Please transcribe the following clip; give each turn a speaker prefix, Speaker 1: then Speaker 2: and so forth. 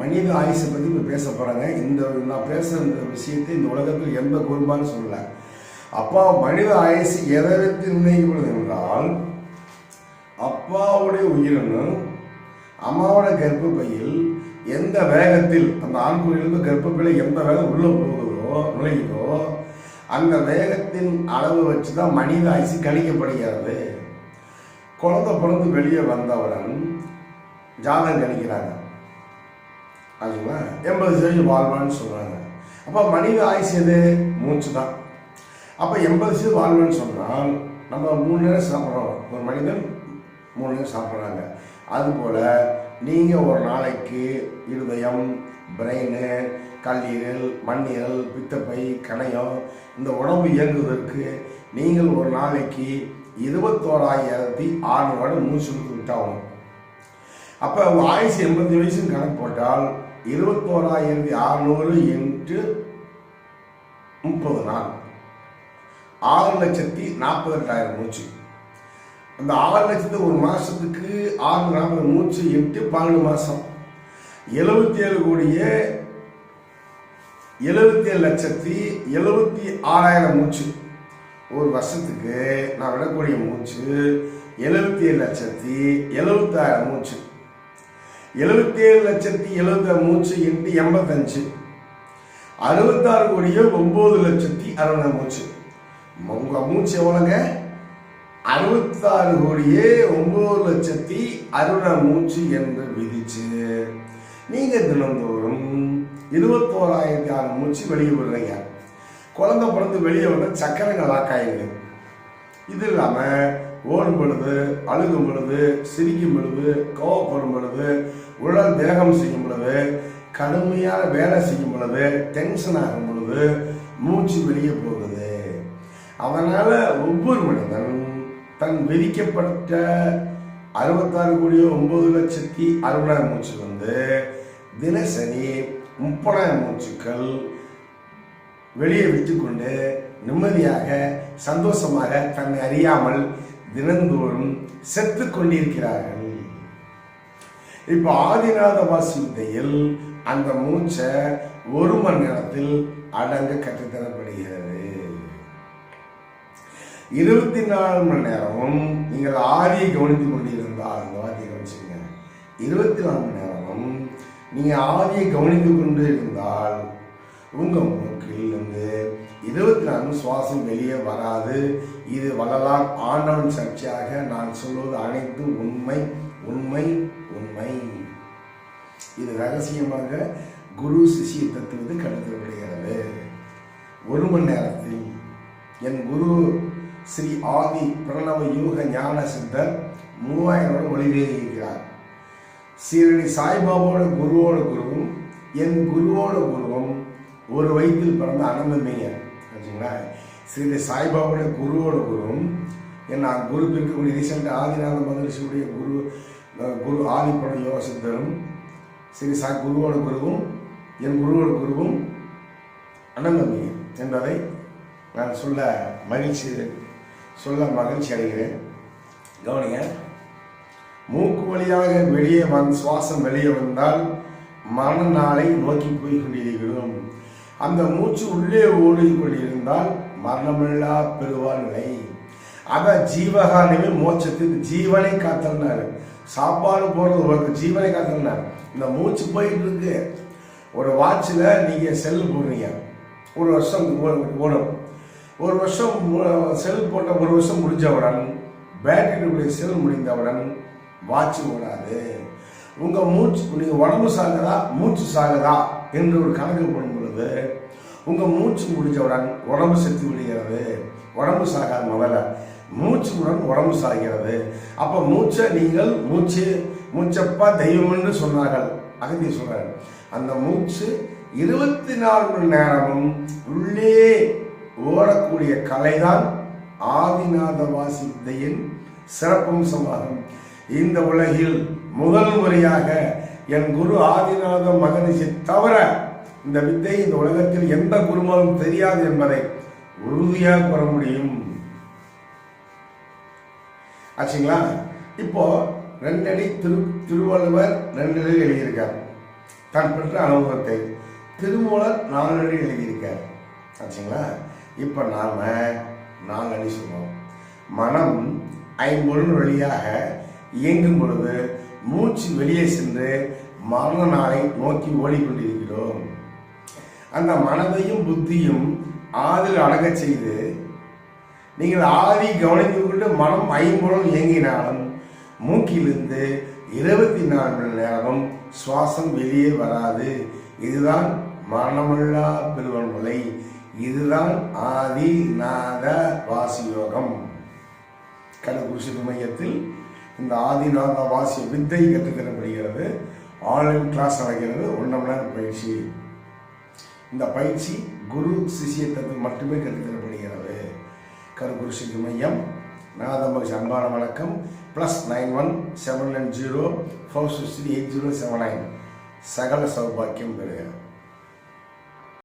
Speaker 1: மனித ஆயுசை பற்றி இப்போ பேச போகிறாங்க இந்த நான் பேசுகிற இந்த விஷயத்தை இந்த உலகத்தில் எந்த குருமான்னு சொல்லல. அப்பா மனித ஆயுசு எதை வைத்து நிர்ணயிக்கப்படுது என்றால் அப்பாவுடைய உயிரினும் அம்மாவோட கர்ப்பப்பையில் எந்த வேகத்தில் அந்த ஆண்குறியிலிருந்து கர்ப்பப்பையில் எந்த வேகம் உள்ளே போகுதோ நுழையுதோ அந்த வேகத்தின் அளவு வச்சு தான் மனித ஆயுசு கணிக்கப்படுகிறது. குழந்தை பிறந்து வெளியே வந்தவுடன் ஜாதகம் கணிக்கிறாங்க. அதுங்களா எண்பது சதவீதம் வாழ்வான்னு சொல்கிறாங்க அப்போ மனித ஆயுசு எது? மூச்சு தான் அப்போ எண்பது சதவீதம் வாழ்வான்னு சொன்னால் நம்ம மூணு நேரம் சாப்பிட்றோம். ஒரு மனிதன் மூணு நேரம் சாப்பிட்றாங்க. அதுபோல் நீங்கள் ஒரு நாளைக்கு இருதயம் பிரெயின் கல்லீரல் மண்ணீரல் பித்தப்பை கணையம் இந்த உடம்பு இயங்குவதற்கு நீங்கள் ஒரு நாளைக்கு இருபத்தோராயிரத்தி ஆறு ஆறுநூறு மூச்சு விட்டாகும் அப்போ ஆயுசு எண்பத்தி வயசுன்னு கணக்கு போட்டால் இருபத்தோராயிரத்தி அறுநூறு இன்ட்டு முப்பது நாள். ஆறு லட்சத்தி நாற்பத்தெட்டாயிரம் மூச்சு. அந்த ஆறு லட்சத்து ஒரு மாதத்துக்கு ஆறு நாற்பது மூச்சு எட்டு பன்னெண்டு மாதம் எழுபத்தி ஏழு கோடியே எழுபத்தி ஏழு லட்சத்தி எழுபத்தி ஆறாயிரம் மூச்சு. ஒரு வருஷத்துக்கு நான் விடக்கூடிய மூச்சு எழுபத்தி ஏழு லட்சத்தி எழுபத்தாயிரம் மூச்சு. எழுபத்தி ஏழு லட்சத்தி எழுபத்தி மூச்சு எட்டு எண்பத்தஞ்சு. அறுபத்தாறு கோடியே ஒம்பது லட்சத்தி அறுபது மூச்சு. உங்கள் மூச்சு எவ்வளோங்க? அறுபத்தாறு கோடியே ஒம்பது லட்சத்தி அறுபதாம் மூச்சு என்று விதிச்சு நீங்கள் தினந்தோறும் இருபத்தோராயிரத்தி ஆறு மூச்சு வெளியே விடுறீங்க. குழந்தை பிறந்து வெளியே வந்த சக்கரங்கள் லாக்காயிடுது இது இல்லாமல் ஓடும் பொழுது அழுகும் பொழுது சிரிக்கும் பொழுது கோவப்படும் பொழுது உடல் வேகம் செய்யும் பொழுது கடுமையான வேலை செய்யும் பொழுது டென்ஷன் ஆகும் பொழுது மூச்சு வெளியே போகுது அதனால் ஒவ்வொரு மனிதன் தன் விதிக்கப்பட்ட அறுபத்தாறு கோடியோ ஒன்பது லட்சத்தி அறுபதாயிரம் மூச்சு வந்து தினசரி முப்பதாயிரம் மூச்சுக்கள் வெளியே விட்டுக்கொண்டு நிம்மதியாக சந்தோஷமாக தன்னை அறியாமல் தினந்தோறும் செத்து கொண்டிருக்கிறார்கள். இப்போ ஆதிநாத வாசி வித்தையில் அந்த மூச்சை ஒரு மணி நேரத்தில் அடங்க கற்றுத்தரப்படுகிறது இருபத்தி நாலு மணி நேரமும் நீங்கள் ஆதியை கவனித்துக் கொண்டிருந்தால் அந்த வார்த்தையை கவனிச்சுங்க இருபத்தி நாலு மணி நேரமும் நீங்கள் ஆதியை கவனித்துக் கொண்டு இருந்தால் உங்கள் மூக்கில் இருந்து இருபத்தி நாலு சுவாசம் வெளியே வராது. இது வளலாம் ஆண்டவன் சர்ச்சையாக நான் சொல்வது அனைத்தும் உண்மை உண்மை உண்மை. இது ரகசியமாக குரு சிஷிய தத்துவது கடத்தப்படுகிறது ஒரு மணி நேரத்தில் என் குரு ஸ்ரீ ஆதி பிரணவ யூக ஞான சித்தர் மூவாயிரம் ஒளிவேகிறார் சீரடி சாய்பாபாவோட குருவோட குருவும் என் குருவோட குருவும் ஒரு வயிற்றில் பிறந்த அனந்தமேயர் வச்சுங்களேன். ஸ்ரீ சாய்பாபாவுடைய குருவோட குருவும் ஏன்னா குரு பிரிக்கக்கூடிய ரீசெண்டாக ஆதிநாத மகரிஷியுடைய குரு குரு ஆதிப்பட யோகசித்தரும் ஸ்ரீ சாய் குருவோட குருவும் என் குருவோட குருவும் அனந்தமேயர் என்பதை நான் சொல்ல மகிழ்ச்சி சொல்ல மகிழ்ச்சி அடைகிறேன். கவனிங்க மூக்கு வழியாக வெளியே வந் சுவாசம் வெளியே வந்தால் மரண நாளை நோக்கி போய் கொண்டிருக்கிறோம். அந்த மூச்சு உள்ளே ஓடி கொண்டிருந்தால் மரணமில்லா பெறுவார்களை. அதான் ஜீவகானமே மோட்சத்துக்கு ஜீவனை காத்தல்னாரு சாப்பாடு போடுறது ஒரு ஜீவனை காத்தல்னாரு இந்த மூச்சு போயிட்டு இருக்கு ஒரு வாட்சில் நீங்கள் செல் போடுறீங்க. ஒரு வருஷம் ஓடும். ஒரு வருஷம் செல் போட்ட ஒரு வருஷம் முடிஞ்சவுடன் பேட்டரியுடைய செல் முடிந்தவுடன் வாட்ச் ஓடாது. உங்கள் மூச்சு நீங்கள் உடம்பு சாகுதா? மூச்சு சாகுதா? என்று ஒரு கணக்கு போடணும் பொழுது உங்கள் மூச்சு முடிஞ்சவுடன் உடம்பு செத்து விடுகிறது. உடம்பு சாகாது முதல்ல மூச்சு உடன் உடம்பு சாகிறது. அப்போ மூச்சை நீங்கள் மூச்சு மூச்சப்பா தெய்வம் என்று சொன்னார்கள் அகந்தி சொல்றாரு அந்த மூச்சு இருபத்தி நாலு மணி நேரமும் உள்ளே ஓடக்கூடிய கலைதான் ஆதிநாத வாசித்தையின் சிறப்பம்சமாகும் இந்த உலகில் முதல் முறையாக என் குரு ஆதிநாத மகனிஷி தவிர இந்த வித்தை இந்த உலகத்தில் எந்த குருமாவும் தெரியாது என்பதை உறுதியாக கூற முடியும். ஆச்சுங்களா? இப்போ ரெண்டடி திரு திருவள்ளுவர் ரெண்டு எழுதியிருக்கார். தான் பெற்ற அனுபவத்தை திருமூலர் நாலடி எழுதியிருக்கார். ஆச்சுங்களா? இப்போ நாம நாலடி சொல்லுவோம் மனம் ஐம்பொருள் வழியாக இயங்கும் பொழுது மூச்சு வெளியே சென்று மரண நாளை நோக்கி ஓடிக்கொண்டிருக்கிறோம். அந்த மனதையும் புத்தியும் ஆதில் அடங்கச் செய்து நீங்கள் ஆதி கவனித்து கொண்டு மனம் ஐம்புறம் இயங்கினாலும் மூக்கிலிருந்து இருபத்தி நாலு மணி நேரம் சுவாசம் வெளியே வராது. இதுதான் மரணமில்லா பெருவன்மலை இதுதான் ஆதி நாத வாசியோகம். கள்ளக்குறிச்சி மையத்தில் இந்த ஆதிநாத வாசிய வித்தை கற்றுத்தரப்படுகிறது. ஆன்லைன் கிளாஸ் நடக்கிறது. ஒன்றரை மணி நேரம் பயிற்சி. இந்த பயிற்சி குரு சிஷியத்தத்தில் மட்டுமே கற்பித்தப்படுகிறது கருகுரு சிங்க மையம் நாதமகிஷ் அன்பான வணக்கம். Plus nine one seven nine zero four six three eight zero seven nine சகல சௌபாக்கியம் பெறுகிறேன்